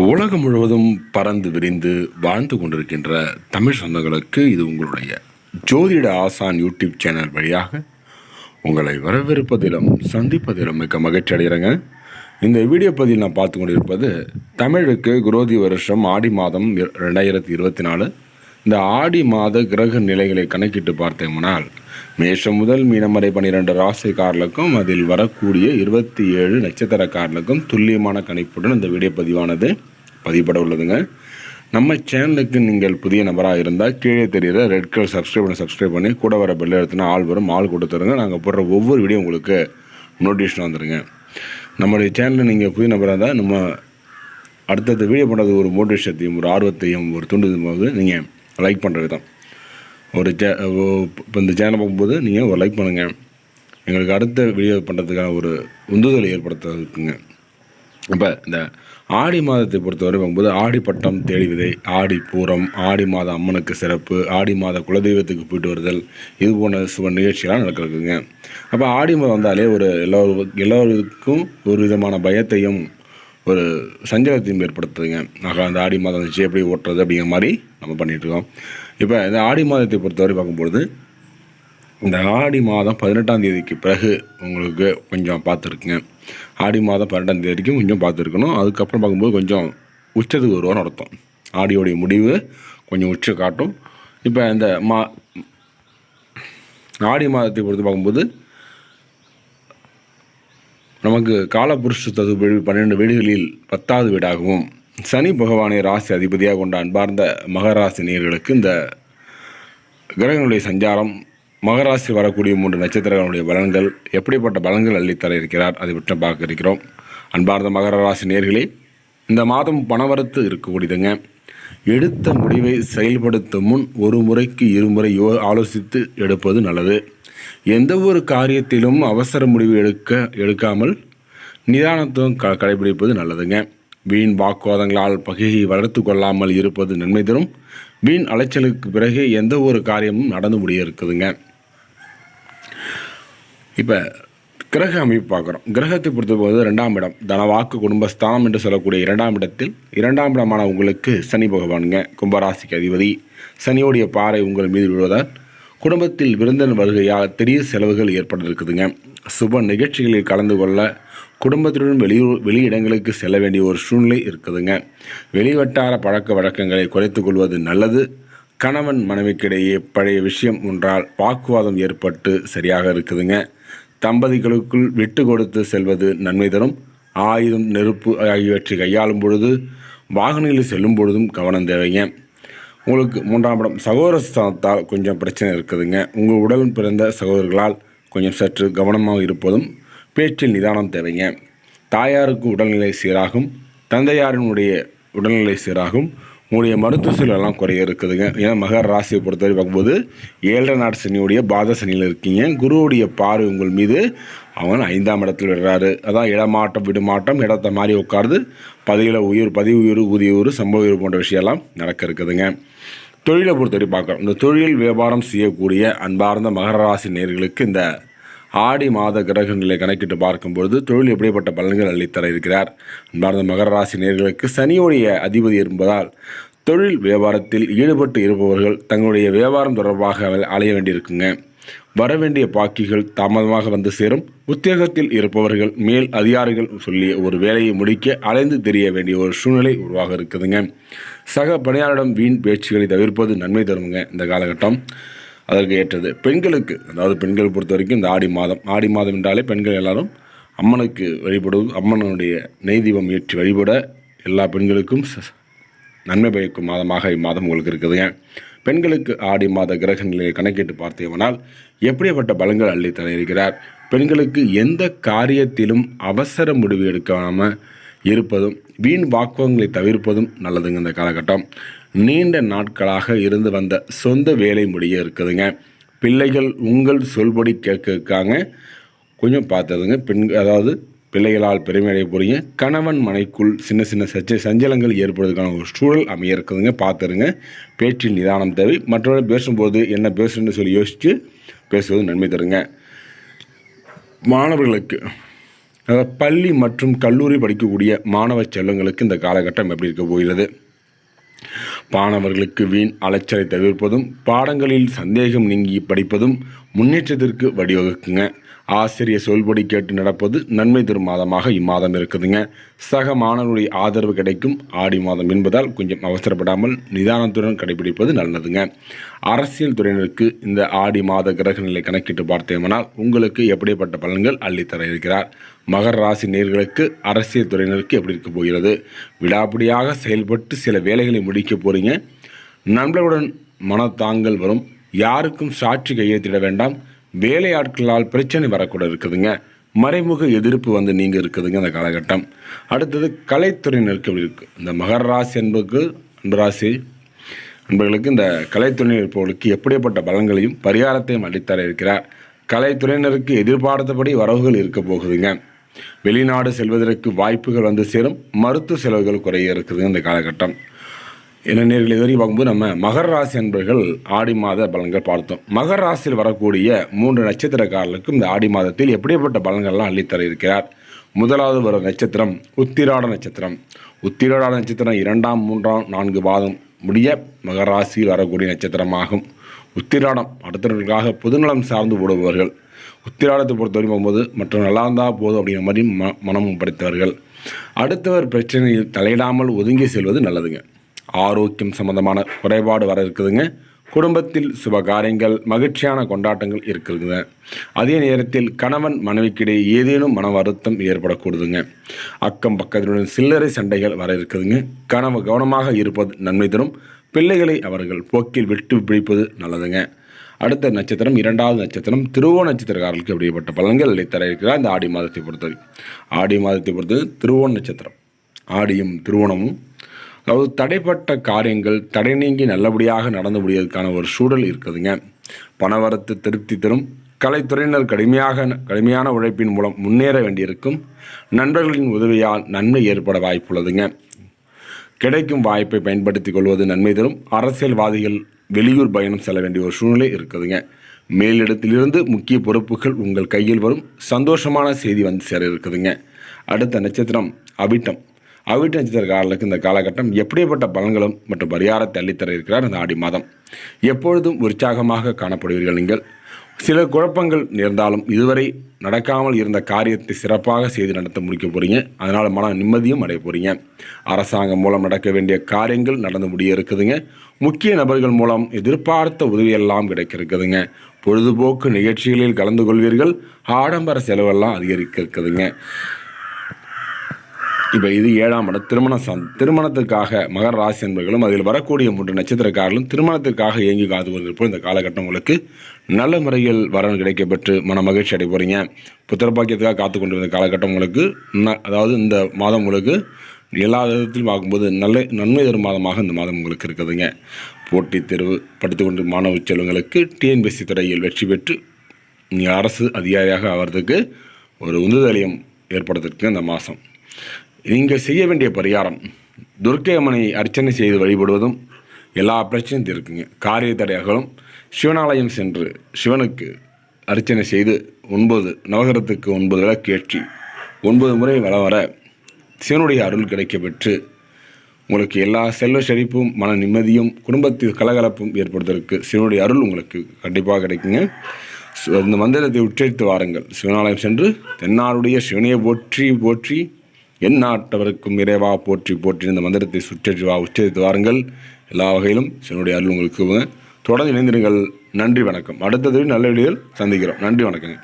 உலகம் முழுவதும் பறந்து விரிந்து வாழ்ந்து கொண்டிருக்கின்ற தமிழ் சொந்தங்களுக்கு இது உங்களுடைய ஜோதிட ஆசான் யூடியூப் சேனல் வழியாக உங்களை வரவேற்பதிலும் சந்திப்பதிலும் மிக்க மகிழ்ச்சி அடைகிறேங்க. இந்த வீடியோ பதிவில் நான் பார்த்து கொண்டிருப்பது தமிழுக்கு குரோதி வருஷம் ஆடி மாதம் ரெண்டாயிரத்தி இருபத்தி நாலு. இந்த ஆடி மாத கிரக நிலைகளை கணக்கிட்டு பார்த்தோம்னால் மேஷம் முதல் மீனம் வரை பன்னிரெண்டு ராசிக்காரர்களுக்கும் அதில் வரக்கூடிய இருபத்தி ஏழு நட்சத்திரக்காரர்களுக்கும் துல்லியமான கணிப்புடன் இந்த வீடியோ பதிவானது பதிவுபட உள்ளதுங்க நம்ம சேனலுக்கு நீங்கள் புதிய நபராக இருந்தால் கீழே தெரிகிற ரெட் கலர் சப்ஸ்கிரைப் பண்ணி சப்ஸ்கிரைப் பண்ணி கூட வர பெல் எடுத்துனா ஆள் வரும் ஆள் கொடுத்துருங்க நாங்கள் போடுற ஒவ்வொரு வீடியோ உங்களுக்கு நோட்டிஃபிகேஷன் வந்துடுங்க நம்மளுடைய சேனலில் நீங்கள் புதிய நபராக இருந்தால் நம்ம அடுத்தடுத்த வீடியோ பண்ணுறது ஒரு மோட்டிவேஷத்தையும் ஒரு ஆர்வத்தையும் ஒரு தூண்டுதும் போது நீங்கள் லைக் பண்ணுற விதம் ஒரு சே இப்போ இந்த சேனல் பார்க்கும்போது நீங்கள் ஒரு லைக் பண்ணுங்கள் எங்களுக்கு அடுத்த வீடியோ பண்ணுறதுக்கான ஒரு உந்துதலை ஏற்படுத்துறதுக்குங்க இப்போ இந்த ஆடி மாதத்தை பொறுத்தவரை பார்க்கும்போது ஆடி பட்டம் தேடி விதை ஆடி பூரம் ஆடி மாத அம்மனுக்கு சிறப்பு ஆடி மாத குலதெய்வத்துக்கு போயிட்டு வருதல் இது போன்ற சுப நிகழ்ச்சிகள்லாம் நடக்கிறதுங்க. அப்போ ஆடி மாதம் வந்தாலே ஒரு எல்லோரும் எல்லோருக்கும் ஒரு விதமான பயத்தையும் ஒரு சஞ்சலத்தையும் ஏற்படுத்துதுங்க. ஆக அந்த ஆடி மாதம் வந்துச்சு எப்படி ஓட்டுறது அப்படிங்கிற மாதிரி நம்ம பண்ணிகிட்ருக்கோம் இருக்கோம். இப்போ இந்த ஆடி மாதத்தை பொறுத்தவரை பார்க்கும்பொழுது இந்த ஆடி மாதம் பதினெட்டாம் தேதிக்கு பிறகு உங்களுக்கு கொஞ்சம் பார்த்துருக்குங்க. ஆடி மாதம் பன்னெண்டாம் தேதி வரைக்கும் கொஞ்சம் பார்த்துருக்கணும். அதுக்கப்புறம் பார்க்கும்போது கொஞ்சம் உச்சத்துக்கு வருவான்னு அர்த்தம். ஆடியோடைய முடிவு கொஞ்சம் உச்ச காட்டும். இப்போ இந்த மா ஆடி மாதத்தை பொறுத்து பார்க்கும்போது நமக்கு காலபுருஷ தது பன்னெண்டு வீடுகளில் பத்தாவது வீடாகவும் சனி பகவானை ராசி அதிபதியாக கொண்ட அன்பார்ந்த மகராசி நேர்களுக்கு இந்த கிரகங்களுடைய சஞ்சாரம் மகராசி வரக்கூடிய மூன்று நட்சத்திரங்களுடைய பலன்கள் எப்படிப்பட்ட பலன்கள் அள்ளித்தர இருக்கிறார் அதை பற்றி பார்க்க இருக்கிறோம். அன்பார்ந்த மகர ராசி நேர்களே இந்த மாதம் பணவரத்து இருக்கக்கூடியதுங்க. எடுத்த முடிவை செயல்படுத்தும் முன் ஒரு முறைக்கு இருமுறை யோ ஆலோசித்து எடுப்பது நல்லது. எந்த ஒரு காரியத்திலும் அவசர முடிவு எடுக்க எடுக்காமல் நிதானத்துவம் க கடைபிடிப்பது நல்லதுங்க. வீண் வாக்குவாதங்களால் பகையை வளர்த்து கொள்ளாமல் இருப்பது நன்மை தரும். வீண் அலைச்சலுக்கு பிறகு எந்த ஒரு காரியமும் நடந்து முடிய இருக்குதுங்க இப்போ கிரக அமைப்பு பார்க்குறோம். கிரகத்தை பொறுத்தபோது ரெண்டாம் இடம் தனவாக்கு குடும்பஸ்தானம் என்று சொல்லக்கூடிய இரண்டாம் இடத்தில் இரண்டாம் இடமான உங்களுக்கு சனி பகவானுங்க கும்பராசிக்கு அதிபதி. சனியோடைய பாறை உங்கள் மீது விழுவதால் குடும்பத்தில் விருந்தினர் வருகையால் பெரிய செலவுகள் ஏற்பட இருக்குதுங்க சுப நிகழ்ச்சிகளில் கலந்து கொள்ள குடும்பத்துடன் வெளியூர் வெளியிடங்களுக்கு செல்ல வேண்டிய ஒரு சூழ்நிலை இருக்குதுங்க. வெளிவட்டார பழக்க வழக்கங்களை குறைத்து கொள்வது நல்லது. கணவன் மனைவிக்கிடையே பழைய விஷயம் ஒன்றால் வாக்குவாதம் ஏற்பட்டு சரியாக இருக்குதுங்க. தம்பதிகளுக்குள் விட்டு கொடுத்து செல்வது நன்மை தரும். ஆயுதம் நெருப்பு ஆகியவற்றை கையாளும் பொழுது வாகனங்களில் செல்லும் பொழுதும் கவனம் தேவைங்க. உங்களுக்கு மூன்றாம் படம் சகோதரஸ்தானத்தால் கொஞ்சம் பிரச்சனை இருக்குதுங்க. உங்கள் உடல் பிறந்த சகோதரர்களால் கொஞ்சம் சற்று கவனமாக இருப்பதும் பேச்சில் நிதானம் தேவைங்க. தாயாருக்கு உடல்நிலை சீராகும். தந்தையாரினுடைய உடல்நிலை சீராகும். உங்களுடைய மருத்துவ சூழலெல்லாம் குறைய இருக்குதுங்க. ஏன்னா மகர ராசியை பொறுத்தவரை பார்க்கும்போது ஏழரை நாடு சனியுடைய பாத சனியில் இருக்கீங்க. குருவுடைய பார்வை உங்கள் மீது அவன் ஐந்தாம் இடத்தில் விடுறாரு. அதான் இடமாட்டம் விடுமாட்டம் இடத்த மாதிரி உட்கார்ந்து பதவியில் உயிர் பதவி உயிர் ஊதிய உயிர் சம்பவ உயிர் போன்ற விஷயம்லாம் நடக்க இருக்குதுங்க. தொழிலை பொறுத்தவரை பார்க்குறோம் இந்த தொழில் வியாபாரம் செய்யக்கூடிய அன்பார்ந்த மகர ராசி நேர்களுக்கு இந்த ஆடி மாத கிரக நிலை கணக்கிட்டு பார்க்கும்பொழுது தொழில் எப்படிப்பட்ட பலன்கள் அள்ளித்தர இருக்கிறார்? அன்பார்ந்த மகர ராசி நேர்களுக்கு சனியுடைய அதிபதி என்பதால் தொழில் வியாபாரத்தில் ஈடுபட்டு இருப்பவர்கள் தங்களுடைய வியாபாரம் தொடர்பாக அலைய வேண்டியிருக்குங்க. வரவேண்டிய பாக்கிகள் தாமதமாக வந்து சேரும். உத்தியோகத்தில் இருப்பவர்கள் மேல் அதிகாரிகள் சொல்லிய ஒரு வேலையை முடிக்க அலைந்து தெரிய வேண்டிய ஒரு சூழ்நிலை உருவாக இருக்குதுங்க. சக பணியாளரிடம் வீண் பேச்சுகளை தவிர்ப்பது நன்மை தருங்க. இந்த காலகட்டம் அதற்கு ஏற்றது. பெண்களுக்கு அதாவது பெண்கள் பொறுத்த வரைக்கும் இந்த ஆடி மாதம் ஆடி மாதம் என்றாலே பெண்கள் எல்லாரும் அம்மனுக்கு வழிபடுவது அம்மனுடைய நெய் தீபம் ஏற்றி வழிபட எல்லா பெண்களுக்கும் நன்மை பயக்கும் மாதமாக இம்மாதம் உங்களுக்கு இருக்குதுங்க பெண்களுக்கு ஆடி மாத கிரக நிலையை கணக்கிட்டு பார்த்தேவனால் எப்படிப்பட்ட பலங்கள் அள்ளி தர இருக்கிறார் பெண்களுக்கு எந்த காரியத்திலும் அவசர முடிவு எடுக்காமல் இருப்பதும் வீண் வாக்குவங்களை தவிர்ப்பதும் நல்லதுங்க இந்த காலகட்டம். நீண்ட நாட்களாக இருந்து வந்த சொந்த வேலை முடிய இருக்குதுங்க. பிள்ளைகள் உங்கள் சொல்படி கேட்க இருக்காங்க. கொஞ்சம் பார்த்துருங்க பெண் அதாவது பிள்ளைகளால் பெருமையடைய போகிறீங்க கணவன் மனைக்குள் சின்ன சின்ன சச்ச சஞ்சலங்கள் ஏற்படுவதற்கான ஒரு சூழல் அமைய இருக்குதுங்க. பார்த்துருங்க பேச்சில் நிதானம் தேவை. மற்றவர்கள் பேசும்போது என்ன பேசுன்னு சொல்லி யோசித்து பேசுவது நன்மை தருங்க. மாணவர்களுக்கு அதாவது பள்ளி மற்றும் கல்லூரி படிக்கக்கூடிய மாணவ செல்வங்களுக்கு இந்த காலகட்டம் எப்படி இருக்க போகிறது? மாணவர்களுக்கு வீண் அலைச்சலை தவிர்ப்பதும் பாடங்களில் சந்தேகம் நீங்கி படிப்பதும் முன்னேற்றத்திற்கு வழிவகுக்குங்க. ஆசிரியர் சொல்படி கேட்டு நடப்பது நன்மை தரும் மாதமாக இம்மாதம் இருக்குதுங்க. சக மாணவருடைய ஆதரவு கிடைக்கும். ஆடி மாதம் என்பதால் கொஞ்சம் அவசரப்படாமல் நிதானத்துடன் கடைபிடிப்பது நல்லதுங்க. அரசியல் துறையினருக்கு இந்த ஆடி மாத கிரக நிலை கணக்கிட்டு பார்த்தேமானால் உங்களுக்கு எப்படிப்பட்ட பலன்கள் அள்ளித்தர இருக்கிறார்? மகர ராசி நேர்களுக்கு அரசியல் துறையினருக்கு எப்படி இருக்க போகிறது? விடாபிடியாக செயல்பட்டு சில வேலைகளை முடிக்க போகிறீங்க நண்பர்களுடன் மனத்தாங்கல் வரும். யாருக்கும் சாட்சி கையெழுத்திட வேண்டாம். வேலையாட்களால் பிரச்சனை வரக்கூட இருக்குதுங்க. மறைமுக எதிர்ப்பு வந்து நீங்கள் இருக்குதுங்க அந்த காலகட்டம். அடுத்தது கலைத்துறையினருக்கு எப்படி இருக்குது இந்த மகர ராசி என்பதுக்கு அன்பு ராசி நண்பர்களுக்கு இந்த கலைத்துறையினர் இருப்பவர்களுக்கு எப்படிப்பட்ட பலன்களையும் பரிகாரத்தையும் அளித்தர இருக்கிறார். கலைத்துறையினருக்கு எதிர்பார்த்தபடி வரவுகள் இருக்க போகுதுங்க. வெளிநாடு செல்வதற்கு வாய்ப்புகள் வந்து சேரும். மருத்துவ செலவுகள் குறைய இருக்குது இந்த காலகட்டம். என்ன நேர்கள் இதுவரை பார்க்கும்போது நம்ம மகர ராசி அன்பர்கள் ஆடி மாத பலன்கள் பார்த்தோம். மகர ராசியில் வரக்கூடிய மூன்று நட்சத்திரக்காரர்களுக்கும் இந்த ஆடி மாதத்தில் எப்படிப்பட்ட பலன்கள்லாம் அள்ளித்தர இருக்கிறார்? முதலாவது வரும் நட்சத்திரம் உத்திராட நட்சத்திரம். உத்திராட நட்சத்திரம் இரண்டாம் மூன்றாம் நான்கு பாதம் முடிய மகர ராசியில் வரக்கூடிய நட்சத்திரமாகும். உத்திராடம் அடுத்தவர்களுக்காக பொதுநலம் சார்ந்து ஓடுபவர்கள். உத்திராடத்தை பொறுத்தவரை போகும்போது மற்ற நல்லா இருந்தால் போதும் அப்படிங்கிற மாதிரி ம மனமும் படைத்தவர்கள். அடுத்தவர் பிரச்சனையில் தலையிடாமல் ஒதுங்கி செல்வது நல்லதுங்க. ஆரோக்கியம் சம்பந்தமான குறைபாடு வர இருக்குதுங்க. குடும்பத்தில் சுப காரியங்கள் மகிழ்ச்சியான கொண்டாட்டங்கள் இருக்குதுங்க. அதே நேரத்தில் கணவன் மனைவிக்கிடையே ஏதேனும் மன வருத்தம் ஏற்படக்கூடுதுங்க. அக்கம் பக்கத்தினுடன் சில்லறை சண்டைகள் வர இருக்குதுங்க. கனவு கவனமாக இருப்பது நன்மை தரும். பிள்ளைகளை அவர்கள் போக்கில் விட்டு பிடிப்பது நல்லதுங்க. அடுத்த நட்சத்திரம் இரண்டாவது நட்சத்திரம் திருவோண நட்சத்திரக்காரர்களுக்கு அப்படிப்பட்ட பலன்கள் தர இருக்கிறார் இந்த ஆடி மாதத்தை பொறுத்தவரை ஆடி மாதத்தை பொறுத்தது திருவோண நட்சத்திரம். ஆடியும் திருவோணமும் அதாவது தடைப்பட்ட காரியங்கள் தடை நீங்கி நல்லபடியாக நடந்து முடியறதுக்கான ஒரு சூழல் இருக்குதுங்க. பணவரத்து திருப்தி தரும். கலைத்துறையினர் கடுமையாக கடுமையான உழைப்பின் மூலம் முன்னேற வேண்டியிருக்கும். நண்பர்களின் உதவியால் நன்மை ஏற்பட வாய்ப்புள்ளதுங்க. கிடைக்கும் வாய்ப்பை பயன்படுத்திக் கொள்வது நன்மை தரும். அரசியல்வாதிகள் வெளியூர் பயணம் செல்ல வேண்டிய ஒரு சூழ்நிலை இருக்குதுங்க. மேலிடத்திலிருந்து முக்கிய பொறுப்புகள் உங்கள் கையில் வரும். சந்தோஷமான செய்தி வந்து சேர இருக்குதுங்க. அடுத்த நட்சத்திரம் அபிட்டம் அவிட்ட நட்சத்திரக்காரர்களுக்கு இந்த காலகட்டம் எப்படிப்பட்ட பலன்களும் மற்றும் பரிகாரத்தை அள்ளித்தர இருக்கிறார் இந்த ஆடி மாதம். எப்பொழுதும் உற்சாகமாக காணப்படுவீர்கள் நீங்கள். சில குழப்பங்கள் நேர்ந்தாலும் இதுவரை நடக்காமல் இருந்த காரியத்தை சிறப்பாக செய்து நடத்த முடிக்க போகிறீங்க அதனால் மன நிம்மதியும் அடைய போகிறீங்க அரசாங்கம் மூலம் நடக்க வேண்டிய காரியங்கள் நடந்து முடிய இருக்குதுங்க முக்கிய நபர்கள் மூலம் எதிர்பார்த்த உதவியெல்லாம் கிடைக்க இருக்குதுங்க பொழுதுபோக்கு நிகழ்ச்சிகளில் கலந்து கொள்வீர்கள். ஆடம்பர செலவெல்லாம் அதிகரிக்க இருக்குதுங்க இப்போ இது ஏழாம் இடம். திருமண சந் திருமணத்திற்காக மகர ராசி என்பர்களும் அதில் வரக்கூடிய மூன்று நட்சத்திரக்காரர்களும் திருமணத்திற்காக இயங்கி காத்து கொண்டிருப்போம். இந்த காலகட்டம் உங்களுக்கு நல்ல முறையில் வரன் கிடைக்கப்பெற்று மன மகிழ்ச்சி அடை போகிறீங்க புத்திரபாக்கியத்துக்காக காத்து கொண்டிருந்த காலகட்டம் உங்களுக்கு அதாவது இந்த மாதம் உங்களுக்கு எல்லா விதத்திலும் பார்க்கும்போது நல்ல நன்மை தரும் மாதமாக இந்த மாதம் உங்களுக்கு இருக்குதுங்க. போட்டித் தேர்வு படித்து கொண்டு மாணவ செல்வங்களுக்கு டிஎன்பிஎஸ்சி துறையில் வெற்றி பெற்று நீங்கள் அரசு அதிகாரியாக ஆகிறதுக்கு ஒரு உந்துதலியம் ஏற்படுத்திருக்கு இந்த மாதம். நீங்கள் செய்ய வேண்டிய பரிகாரம் துர்க்கை அம்மனை அர்ச்சனை செய்து வழிபடுவதும் எல்லா பிரச்சனையும் இருக்குங்க காரிய தடையாகவும் சிவனாலயம் சென்று சிவனுக்கு அர்ச்சனை செய்து ஒன்பது நவகரத்துக்கு ஒன்பது விளக்கேற்றி ஒன்பது முறை வர வர சிவனுடைய அருள் கிடைக்க பெற்று உங்களுக்கு எல்லா செல்வ செழிப்பும் மன நிம்மதியும் குடும்பத்தில் கலகலப்பும் ஏற்படுவதற்கு சிவனுடைய அருள் உங்களுக்கு கண்டிப்பாக கிடைக்குங்க. இந்த மந்திரத்தை உச்சரித்து வாருங்கள். சிவனாலயம் சென்று தென்னாருடைய சிவனையை போற்றி போற்றி என் நாட்டவருக்கும் இறைவா போற்றி போற்றி இந்த மந்திரத்தை சுற்றி வா உச்சரித்து வாருங்கள். எல்லா வகையிலும் சிவனுடைய அருள் உங்களுக்கு தொடர்ந்து இணைந்திருங்கள். நன்றி வணக்கம். அடுத்தது நல்ல வீடியோவில் சந்திக்கிறோம். நன்றி வணக்கங்க.